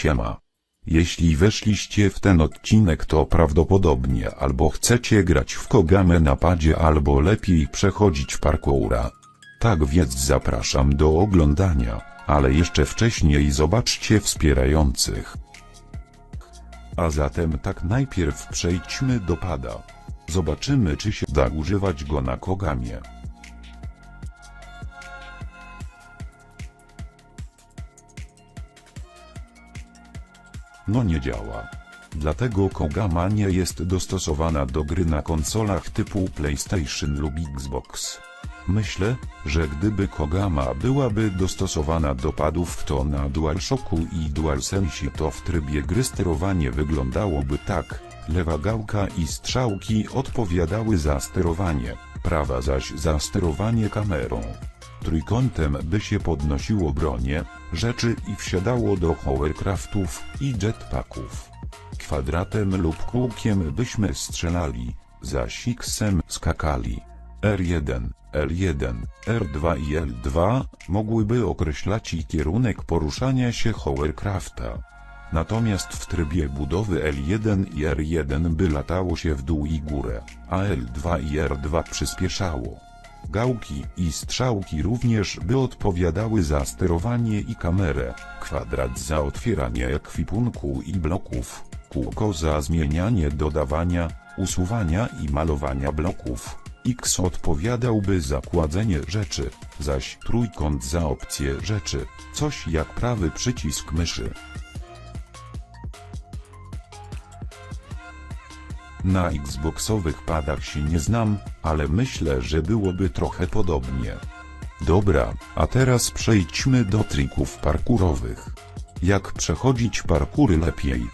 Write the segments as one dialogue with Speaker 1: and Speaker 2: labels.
Speaker 1: Siema. Jeśli weszliście w ten odcinek to prawdopodobnie albo chcecie grać w Kogame na padzie albo lepiej przechodzić parkoura. Tak więc zapraszam do oglądania, ale jeszcze wcześniej zobaczcie wspierających. A zatem tak najpierw przejdźmy do pada. Zobaczymy czy się da używać go na Kogamie. No nie działa. Dlatego Kogama nie jest dostosowana do gry na konsolach typu PlayStation lub Xbox. Myślę, że gdyby Kogama byłaby dostosowana do padów to na DualShocku i DualSense to w trybie gry sterowanie wyglądałoby tak, lewa gałka i strzałki odpowiadały za sterowanie, prawa zaś za sterowanie kamerą. Trójkątem by się podnosiło bronie, rzeczy i wsiadało do hovercraftów i jetpacków. Kwadratem lub kółkiem byśmy strzelali, zaś X-em skakali. R1, L1, R2 i L2 mogłyby określać i kierunek poruszania się hovercrafta. Natomiast w trybie budowy L1 i R1 by latało się w dół i górę, a L2 i R2 przyspieszało. Gałki i strzałki również by odpowiadały za sterowanie i kamerę, kwadrat za otwieranie ekwipunku i bloków, kółko za zmienianie dodawania, usuwania i malowania bloków, X odpowiadałby za kładzenie rzeczy, zaś trójkąt za opcję rzeczy, coś jak prawy przycisk myszy. Na Xboxowych padach się nie znam, ale myślę, że byłoby trochę podobnie. Dobra, a teraz przejdźmy do trików parkurowych. Jak przechodzić parkury lepiej?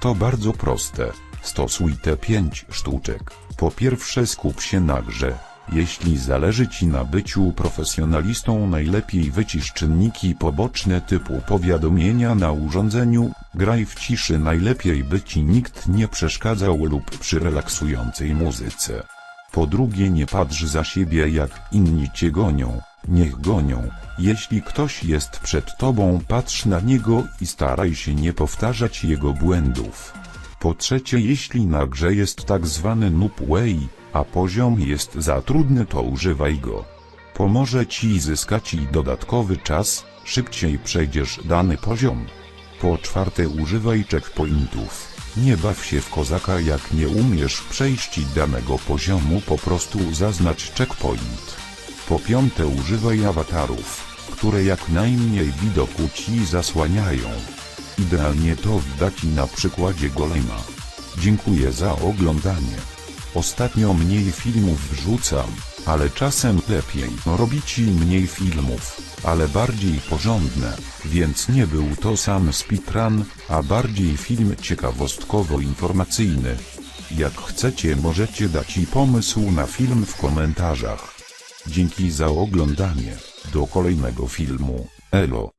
Speaker 1: To bardzo proste. Stosuj te 5 sztuczek. Po pierwsze skup się na grze. Jeśli zależy Ci na byciu profesjonalistą najlepiej wycisz czynniki poboczne typu powiadomienia na urządzeniu, graj w ciszy najlepiej by Ci nikt nie przeszkadzał lub przy relaksującej muzyce. Po drugie nie patrz za siebie jak inni Cię gonią, niech gonią. Jeśli ktoś jest przed Tobą patrz na niego i staraj się nie powtarzać jego błędów. Po trzecie jeśli na grze jest tak zwany noob way, a poziom jest za trudny to używaj go. Pomoże Ci zyskać i dodatkowy czas, szybciej przejdziesz dany poziom. Po czwarte używaj checkpointów. Nie baw się w kozaka jak nie umiesz przejść danego poziomu po prostu zaznacz checkpoint. Po piąte używaj awatarów, które jak najmniej widoku Ci zasłaniają. Idealnie to widać na przykładzie Golema. Dziękuję za oglądanie. Ostatnio mniej filmów wrzucam, ale czasem lepiej robić mniej filmów, ale bardziej porządne, więc nie był to sam speedrun, a bardziej film ciekawostkowo-informacyjny. Jak chcecie możecie dać i pomysł na film w komentarzach. Dzięki za oglądanie, do kolejnego filmu, elo.